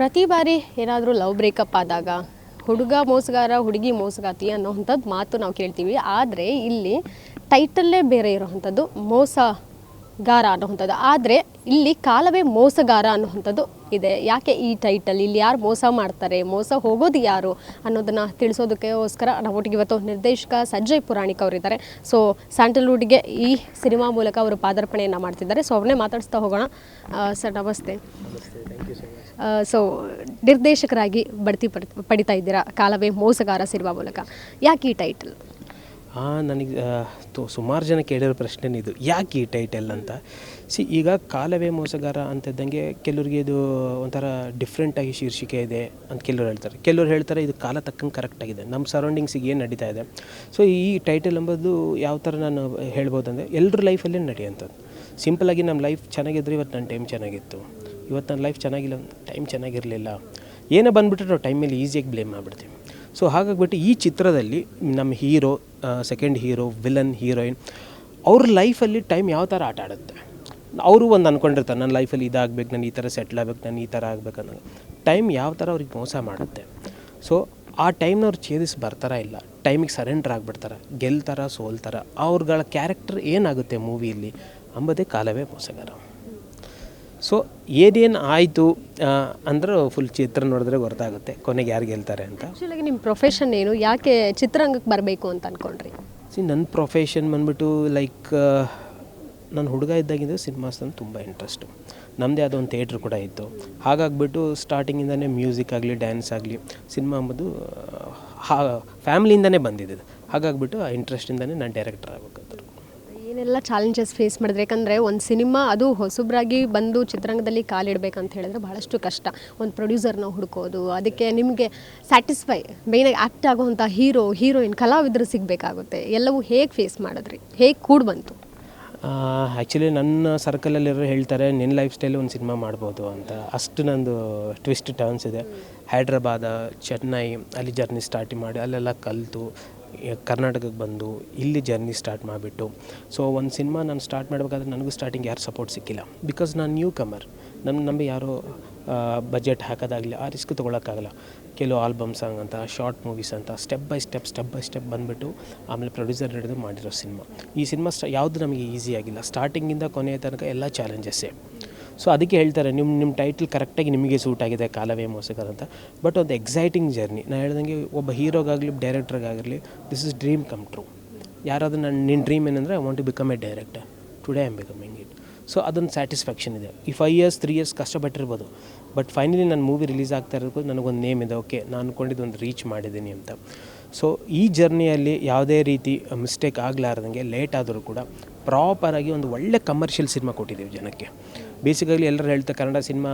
ಪ್ರತಿ ಬಾರಿ ಏನಾದರೂ ಲವ್ ಬ್ರೇಕಪ್ ಆದಾಗ ಹುಡುಗ ಮೋಸಗಾರ, ಹುಡುಗಿ ಮೋಸಗಾತಿ ಅನ್ನೋವಂಥದ್ದು ಮಾತು ನಾವು ಕೇಳ್ತೀವಿ. ಆದರೆ ಇಲ್ಲಿ ಟೈಟಲ್ಲೇ ಬೇರೆ ಇರೋವಂಥದ್ದು ಮೋಸಗಾರ ಅನ್ನುವಂಥದ್ದು. ಆದರೆ ಇಲ್ಲಿ ಕಾಲವೇ ಮೋಸಗಾರ ಅನ್ನುವಂಥದ್ದು ಇದೆ. ಯಾಕೆ ಈ ಟೈಟಲ್ ಇಲ್ಲಿ ಯಾರು ಮೋಸ ಮಾಡ್ತಾರೆ? ಮೋಸ ಹೋಗೋದು ಯಾರು ಅನ್ನೋದನ್ನು ತಿಳಿಸೋದಕ್ಕೋಸ್ಕರ ನಾವು ಒಟ್ಟಿಗೆ ಇವತ್ತು ನಿರ್ದೇಶಕ ಸಂಜಯ್ ಪುರಾಣಿಕ್ ಅವರಿದ್ದಾರೆ. ಸೊ ಸ್ಯಾಂಟಲ್ವುಡ್ಗೆ ಈ ಸಿನಿಮಾ ಮೂಲಕ ಅವರು ಪಾದಾರ್ಪಣೆಯನ್ನು ಮಾಡ್ತಿದ್ದಾರೆ. ಸೊ ಅವ್ರನ್ನೇ ಮಾತಾಡಿಸ್ತಾ ಹೋಗೋಣ. ಸರ್, ನಮಸ್ತೆ. ಸೊ ನಿರ್ದೇಶಕರಾಗಿ ಬಡ್ತಿ ಪಡ್, ಪಡಿತಾ ಇದ್ದೀರಾ? ಕಾಲವೇ ಮೋಸಗಾರ ಸಿನಿಮಾ ಮೂಲಕ. ಯಾಕೆ ಈ ಟೈಟಲ್ ನನಗೆ ಸುಮಾರು ಜನ ಕೇಳಿರೋ ಪ್ರಶ್ನೆ ಇದು. ಯಾಕೆ ಈ ಟೈಟಲ್ ಅಂತ? ಸಿ ಈಗ ಕಾಲವೇ ಮೋಸಗಾರ ಅಂತಿದ್ದಂಗೆ ಕೆಲವ್ರಿಗೆ ಇದು ಒಂಥರ ಡಿಫ್ರೆಂಟಾಗಿ ಶೀರ್ಷಿಕೆ ಇದೆ ಅಂತ ಕೆಲವ್ರು ಹೇಳ್ತಾರೆ. ಕೆಲವ್ರು ಹೇಳ್ತಾರೆ ಇದು ಕಾಲ ತಕ್ಕಂಗೆ ಕರೆಕ್ಟಾಗಿದೆ ನಮ್ಮ ಸರೌಂಡಿಂಗ್ಸಿಗೆ ಏನು ನಡೀತಾ ಇದೆ? ಸೊ ಈ ಟೈಟಲ್ ಎಂಬುದು ಯಾವ ಥರ ನಾನು ಹೇಳ್ಬೋದಂದರೆ ಎಲ್ಲರ ಲೈಫಲ್ಲೇ ನಡೆಯುವಂಥದ್ದು. ಸಿಂಪಲಾಗಿ ನಮ್ಮ ಲೈಫ್ ಚೆನ್ನಾಗಿದ್ರೆ ಇವತ್ತು ನನ್ನ ಟೈಮ್ ಚೆನ್ನಾಗಿತ್ತು. ಇವತ್ತು ನನ್ನ ಲೈಫ್ ಚೆನ್ನಾಗಿಲ್ಲ ಟೈಮ್ ಚೆನ್ನಾಗಿರಲಿಲ್ಲ. ಏನೇ ಬಂದುಬಿಟ್ರೆ ನಾವು ಟೈಮ್ ಮೇಲೆ ಈಸಿಯಾಗಿ ಬ್ಲೇಮ್ ಮಾಡಿಬಿಡ್ತೀವಿ ಸೊ ಹಾಗಾಗ್ಬಿಟ್ಟು ಈ ಚಿತ್ರದಲ್ಲಿ ನಮ್ಮ hero second hero villain heroine ಅವ್ರ ಲೈಫಲ್ಲಿ ಟೈಮ್ ಯಾವ ಥರ ಆಟ ಆಡುತ್ತೆ? ಅವರು ಒಂದು ಅಂದ್ಕೊಂಡಿರ್ತಾರೆ ನನ್ನ ಲೈಫಲ್ಲಿ ಇದಾಗಬೇಕು, ನಾನು ಈ ಥರ ಸೆಟ್ಲ್ ಆಗ್ಬೇಕು, ನಾನು ಈ ಥರ ಆಗ್ಬೇಕು ಅನ್ನೋದು. ಟೈಮ್ ಯಾವ ಥರ ಅವ್ರಿಗೆ ಮೋಸ ಮಾಡುತ್ತೆ? ಸೊ ಆ ಟೈಮ್ನ ಅವ್ರು ಛೇದಿಸಿ ಬರ್ತಾರ ಇಲ್ಲ? ಟೈಮಿಗೆ ಸರೆಂಡರ್ ಆಗಿಬಿಡ್ತಾರೆ? ಗೆಲ್ತಾರ, ಸೋಲ್ತಾರ? ಅವ್ರಗಳ ಕ್ಯಾರೆಕ್ಟರ್ ಏನಾಗುತ್ತೆ ಮೂವಿಯಲ್ಲಿ ಅಂಬದೇ ಕಾಲವೇ ಮೋಸಗಾರ. ಸೊ ಏನೇನು ಆಯಿತು ಅಂದ್ರೆ ಫುಲ್ ಚಿತ್ರ ನೋಡಿದ್ರೆ ಗೊತ್ತಾಗುತ್ತೆ. ಕೊನೆಗೆ ಯಾರು ಗೆಲ್ತಾರೆ ಅಂತ. ಆ್ಯಕ್ಚುಲಾಗಿ ನಿಮ್ಮ ಪ್ರೊಫೆಷನ್ ಏನು? ಯಾಕೆ ಚಿತ್ರರಂಗಕ್ಕೆ ಬರಬೇಕು ಅಂತ ಅಂದ್ಕೊಂಡ್ರಿ ಸಿ ನನ್ನ ಪ್ರೊಫೆಷನ್ ಬಂದ್ಬಿಟ್ಟು ಲೈಕ್ ನಾನು ಹುಡುಗ ಇದ್ದಾಗಿಂದ ಸಿನಿಮಾಸ್ ನನ್ನ ತುಂಬ ಇಂಟ್ರೆಸ್ಟು ನಮ್ಮದೇ ಆದ ಒಂದು ಥಿಯೇಟ್ರ್ ಕೂಡ ಇತ್ತು. ಹಾಗಾಗ್ಬಿಟ್ಟು ಸ್ಟಾರ್ಟಿಂಗಿಂದನೇ ಮ್ಯೂಸಿಕ್ ಆಗಲಿ ಡ್ಯಾನ್ಸ್ ಆಗಲಿ ಸಿನಿಮಾ ಅಂಬೋದು ಹಾ ಫ್ಯಾಮ್ಲಿಯಿಂದನೇ ಬಂದಿದ್ದು ಹಾಗಾಗ್ಬಿಟ್ಟು ಆ ಇಂಟ್ರೆಸ್ಟಿಂದನೇ ನಾನು ಡೈರೆಕ್ಟರ್ ಆಗಬೇಕಾದ್ರು ಏನೆಲ್ಲ ಚಾಲೆಂಜಸ್ ಫೇಸ್ ಮಾಡಿದ್ರೆ ಯಾಕಂದರೆ ಒಂದು ಸಿನಿಮಾ ಅದು ಹೊಸಬ್ರಾಗಿ ಬಂದು ಚಿತ್ರರಂಗದಲ್ಲಿ ಕಾಲಿಡಬೇಕಂತ ಹೇಳಿದ್ರೆ ಭಾಳಷ್ಟು ಕಷ್ಟ. ಒಂದು ಪ್ರೊಡ್ಯೂಸರ್ನ ಹುಡುಕೋದು, ಅದಕ್ಕೆ ನಿಮಗೆ ಸ್ಯಾಟಿಸ್ಫೈ ಮೇಯ್ನಾಗಿ ಆ್ಯಕ್ಟ್ ಆಗುವಂಥ ಹೀರೋ ಹೀರೋಯಿನ್ ಕಲಾವಿದರು ಸಿಗಬೇಕಾಗುತ್ತೆ. ಎಲ್ಲವೂ ಹೇಗೆ ಫೇಸ್ ಮಾಡಿದ್ರಿ? ಹೇಗೆ ಕೂಡ ಬಂತು? ಆ್ಯಕ್ಚುಲಿ ನನ್ನ ಸರ್ಕಲಲ್ಲಿರೋ ಹೇಳ್ತಾರೆ ನಿನ್ನ ಲೈಫ್ ಸ್ಟೈಲ್ ಒಂದು ಸಿನಿಮಾ ಮಾಡ್ಬೋದು ಅಂತ. ಅಷ್ಟು ನಂದು ಟ್ವಿಸ್ಟ್ ಟರ್ನ್ಸ್ ಇದೆ. ಹೈದ್ರಾಬಾದ, ಚೆನ್ನೈ, ಅಲ್ಲಿ ಜರ್ನಿ ಸ್ಟಾರ್ಟ್ ಮಾಡಿ, ಅಲ್ಲೆಲ್ಲ ಕಲಿತು ಕರ್ನಾಟಕಕ್ಕೆ ಬಂದು, ಇಲ್ಲಿ ಜರ್ನಿ ಸ್ಟಾರ್ಟ್ ಮಾಡಿಬಿಟ್ಟು. ಸೊ ಒಂದು ಸಿನಿಮಾ ನಾನು ಸ್ಟಾರ್ಟ್ ಮಾಡಬೇಕಾದ್ರೆ ನನಗೂ ಸ್ಟಾರ್ಟಿಂಗ್ ಯಾರು ಸಪೋರ್ಟ್ ಸಿಕ್ಕಿಲ್ಲ. ಬಿಕಾಸ್ ನಾನು ನ್ಯೂ ಕಮರ್ ನನ್ನ ನಂಬಿ ಯಾರೋ ಬಜೆಟ್ ಹಾಕೋದಾಗಲಿ, ಆ ರಿಸ್ಕ್ ತೊಗೊಳಕ್ಕಾಗಲ್ಲ. ಕೆಲವು ಆಲ್ಬಮ್ ಸಾಂಗ್ ಅಂತ ಶಾರ್ಟ್ ಮೂವೀಸ್ ಅಂತ step by step step by step ಬಂದುಬಿಟ್ಟು ಆಮೇಲೆ ಪ್ರೊಡ್ಯೂಸರ್ ಹಿಡಿದು ಮಾಡಿರೋ ಸಿನಿಮಾ ಈ ಸಿನಿಮಾ ಸ್ಟ ಯಾವುದು ನಮಗೆ ಈಸಿ ಆಗಿಲ್ಲ. ಸ್ಟಾರ್ಟಿಂಗಿಂದ ಕೊನೆಯ ತನಕ ಎಲ್ಲ ಚಾಲೆಂಜಸ್ಸೇ ಸೊ ಅದಕ್ಕೆ ಹೇಳ್ತಾರೆ ನಿಮ್ಮ ನಿಮ್ಮ ಟೈಟಲ್ ಕರೆಕ್ಟಾಗಿ ನಿಮಗೆ ಸೂಟ್ ಆಗಿದೆ, ಕಾಲವೇ ಮೋಸಗರ್ ಅಂತ. ಬಟ್ ಒಂದು ಎಕ್ಸೈಟಿಂಗ್ ಜರ್ನಿ ನಾನು ಹೇಳ್ದಂಗೆ ಒಬ್ಬ ಹೀರೋಗಾಗಲಿ ಡೈರೆಕ್ಟ್ರಿಗಾಗಲಿ this is dream come true ಯಾರಾದರೂ ನನ್ನ ನಿನ್ನ ಡ್ರೀಮ್ ಏನಂದರೆ I want to become a director today I am becoming it so ಅದೊಂದು ಸ್ಯಾಟಿಸ್ಫ್ಯಾಕ್ಷನ್ ಇದೆ. ಈ ಫೈವ್ ಇಯರ್ಸ್ ತ್ರೀ ಇಯರ್ಸ್ ಕಷ್ಟಪಟ್ಟಿರ್ಬೋದು. ಬಟ್ ಫೈನಲಿ ನನ್ನ ಮೂವಿ ರಿಲೀಸ್ ಆಗ್ತಾ ಇರೋದು ನನಗೊಂದು ನೇಮ್ ಇದೆ. ಓಕೆ ನಾನು ಅಂದ್ಕೊಂಡಿದ್ದು ಒಂದು ರೀಚ್ ಮಾಡಿದ್ದೀನಿ ಅಂತ. ಸೊ ಈ ಜರ್ನಿಯಲ್ಲಿ ಯಾವುದೇ ರೀತಿ ಮಿಸ್ಟೇಕ್ ಆಗಲಾರ್ದಂಗೆ ಲೇಟ್ ಆದರೂ ಕೂಡ ಪ್ರಾಪರಾಗಿ ಒಂದು ಒಳ್ಳೆ ಕಮರ್ಷಿಯಲ್ ಸಿನಿಮಾ ಕೊಟ್ಟಿದ್ದೀವಿ ಜನಕ್ಕೆ. ಬೇಸಿಕಲಿ ಎಲ್ಲರೂ ಹೇಳ್ತಾರೆ, ಕನ್ನಡ ಸಿನಿಮಾ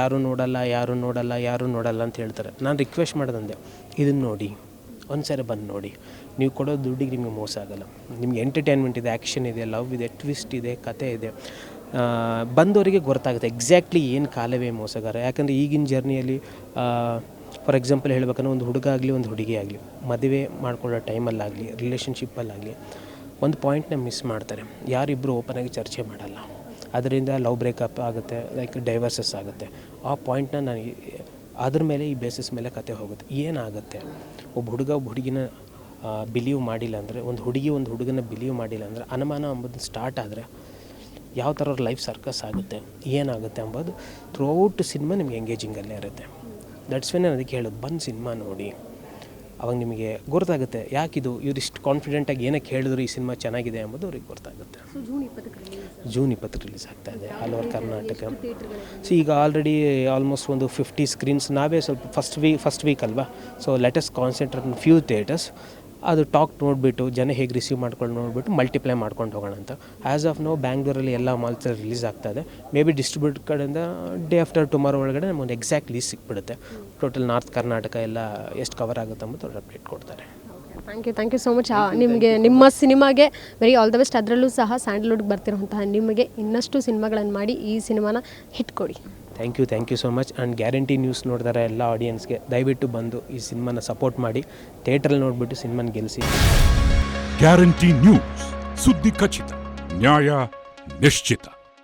ಯಾರೂ ನೋಡಲ್ಲ ಯಾರೂ ನೋಡಲ್ಲ ಯಾರೂ ನೋಡಲ್ಲ ಅಂತ ಹೇಳ್ತಾರೆ. ನಾನು ರಿಕ್ವೆಸ್ಟ್ ಮಾಡೋದಂದೆ ಇದನ್ನು ನೋಡಿ. ಒಂದು ಸರಿ ಬಂದು ನೋಡಿ. ನೀವು ಕೊಡೋ ದುಡ್ಡಿಗೆ ನಿಮಗೆ ಮೋಸ ಆಗಲ್ಲ. ನಿಮಗೆ ಎಂಟರ್ಟೈನ್ಮೆಂಟ್ ಇದೆ ಆ್ಯಕ್ಷನ್ ಇದೆ ಲವ್ ಇದೆ ಟ್ವಿಸ್ಟ್ ಇದೆ, ಕತೆ ಇದೆ. ಬಂದವರಿಗೆ ಗೊತ್ತಾಗುತ್ತೆ ಎಕ್ಸಾಕ್ಟ್ಲಿ ಏನು ಕಾಲವೇ ಮೋಸಗಾರ. ಯಾಕಂದರೆ ಈಗಿನ ಜರ್ನಿಯಲ್ಲಿ ಫಾರ್ ಎಕ್ಸಾಂಪಲ್ ಹೇಳ್ಬೇಕಂದ್ರೆ ಒಂದು ಹುಡುಗ ಆಗಲಿ, ಒಂದು ಹುಡುಗಿ ಆಗಲಿ, ಮದುವೆ ಮಾಡ್ಕೊಳ್ಳೋ ಟೈಮಲ್ಲಾಗಲಿ ರಿಲೇಷನ್ಶಿಪ್ಪಲ್ಲಾಗಲಿ ಒಂದು ಪಾಯಿಂಟ್ನ ಮಿಸ್ ಮಾಡ್ತಾರೆ. ಯಾರಿಬ್ಬರು ಓಪನಾಗಿ ಚರ್ಚೆ ಮಾಡಲ್ಲ. ಅದರಿಂದ ಲವ್ ಬ್ರೇಕಪ್ ಆಗುತ್ತೆ ಲೈಕ್ ಡೈವರ್ಸಸ್ ಆಗುತ್ತೆ. ಆ ಪಾಯಿಂಟ್ನ ನಾನು ಅದ್ರ ಮೇಲೆ ಈ ಬೇಸಿಸ್ ಮೇಲೆ ಕತೆ ಹೋಗುತ್ತೆ. ಏನಾಗುತ್ತೆ? ಒಬ್ಬ ಹುಡುಗ ಒಬ್ಬ ಹುಡುಗಿನ ಬಿಲೀವ್ ಮಾಡಿಲ್ಲ ಅಂದರೆ, ಒಂದು ಹುಡುಗಿ ಒಂದು ಹುಡುಗನ ಬಿಲೀವ್ ಮಾಡಿಲ್ಲ ಅಂದರೆ, ಅನುಮಾನ ಅಂಬೋದು ಸ್ಟಾರ್ಟ್ ಆದರೆ ಯಾವ ಥರ ಅವ್ರ ಲೈಫ್ ಸರ್ಕಸ್ ಆಗುತ್ತೆ? ಏನಾಗುತ್ತೆ ಅಂಬೋದು ಥ್ರೂ ಔಟ್ ಸಿನಿಮಾ ನಿಮ್ಗೆ ಎಂಗೇಜಿಂಗಲ್ಲೇ ಇರುತ್ತೆ. ದಟ್ಸ್ ವೆನ್ ನಾನು ಅದಕ್ಕೆ ಹೇಳೋದು, ಬಂದು ಸಿನಿಮಾ ನೋಡಿ. ಅವಾಗ ನಿಮಗೆ ಗೊತ್ತಾಗುತ್ತೆ ಯಾಕಿದು ಇವ್ರಿಷ್ಟು ಕಾನ್ಫಿಡೆಂಟಾಗಿ ಏನಕ್ಕೆ ಹೇಳಿದ್ರು ಈ ಸಿನಿಮಾ ಚೆನ್ನಾಗಿದೆ ಎಂಬುದು ಅವ್ರಿಗೆ ಗೊತ್ತಾಗುತ್ತೆ ಜೂನ್ ಇಪ್ಪತ್ತು ರಿಲೀಸ್ ಆಗ್ತಾ ಇದೆ. All over Karnataka. ಸೊ ಈಗ ಆಲ್ರೆಡಿ ಆಲ್ಮೋಸ್ಟ್ ಒಂದು ಫಿಫ್ಟಿ ಸ್ಕ್ರೀನ್ಸ್ ನಾವೇ ಸ್ವಲ್ಪ ಫಸ್ಟ್ ವೀಕ್ ಫಸ್ಟ್ ವೀಕ್ ಅಲ್ವಾ? So latest concentrate few theatres ಅದು ಟಾಕ್ ನೋಡಿಬಿಟ್ಟು, ಜನ ಹೇಗೆ ರಿಸೀವ್ ಮಾಡ್ಕೊಂಡು ನೋಡಿಬಿಟ್ಟು ಮಲ್ಟಿಪ್ಲೈ ಮಾಡ್ಕೊಂಡು ಹೋಗೋಣ ಅಂತ. ಆ್ಯಸ್ ಆಫ್ ನೋ ಬ್ಯಾಂಗ್ಳೂರಲ್ಲಿ ಎಲ್ಲ ಮಾಲ್ಸ್ ರಿಲೀಸ್ ಆಗ್ತಾ ಇದೆ. ಮೇ ಬಿ ಡಿಸ್ಟ್ರಿಬ್ಯೂಟ್ ಕಡೆಯಿಂದ ಡೇ ಆಫ್ಟರ್ ಟುಮಾರೋ ಒಳಗಡೆ ನಮಗೆ ಎಕ್ಸಾಕ್ಟ್ ಲೀಸ್ ಸಿಕ್ಬಿಡುತ್ತೆ. ಟೋಟಲ್ ನಾರ್ತ್ ಕರ್ನಾಟಕ ಎಲ್ಲ ಎಷ್ಟು ಕವರ್ ಆಗುತ್ತೆ ಅಂಬುದು ಅವ್ರು ಅಪ್ಡೇಟ್ ಕೊಡ್ತಾರೆ. Thank you thank you so much ನಿಮಗೆ, ನಿಮ್ಮ ಸಿನಿಮಾಗೆ ವೆರಿ ಆಲ್ ದ ಬೆಸ್ಟ್ ಅದರಲ್ಲೂ ಸಹ ಸ್ಯಾಂಡಲ್ವುಡ್ಗೆ ಬರ್ತಿರುವಂತಹ ನಿಮಗೆ ಇನ್ನಷ್ಟು ಸಿನಿಮಾಗಳನ್ನು ಮಾಡಿ ಈ ಸಿನಿಮಾನ ಹಿಟ್ ಕೊಡಿ. Thank you thank you so much and Guarantee News ನೋಡ್ತಾರೆ ಎಲ್ಲ ಆಡಿಯನ್ಸ್ಗೆ ದಯವಿಟ್ಟು ಬಂದು ಈ ಸಿನಿಮಾನ ಸಪೋರ್ಟ್ ಮಾಡಿ. ಥಿಯೇಟ್ರಲ್ಲಿ ನೋಡಿಬಿಟ್ಟು ಸಿನಿಮಾನ ಗೆಲ್ಲಿಸಿ ಗ್ಯಾರಂಟಿ ನ್ಯೂಸ್ ಸುದ್ದಿ ಖಚಿತ, ನ್ಯಾಯ ನಿಶ್ಚಿತ.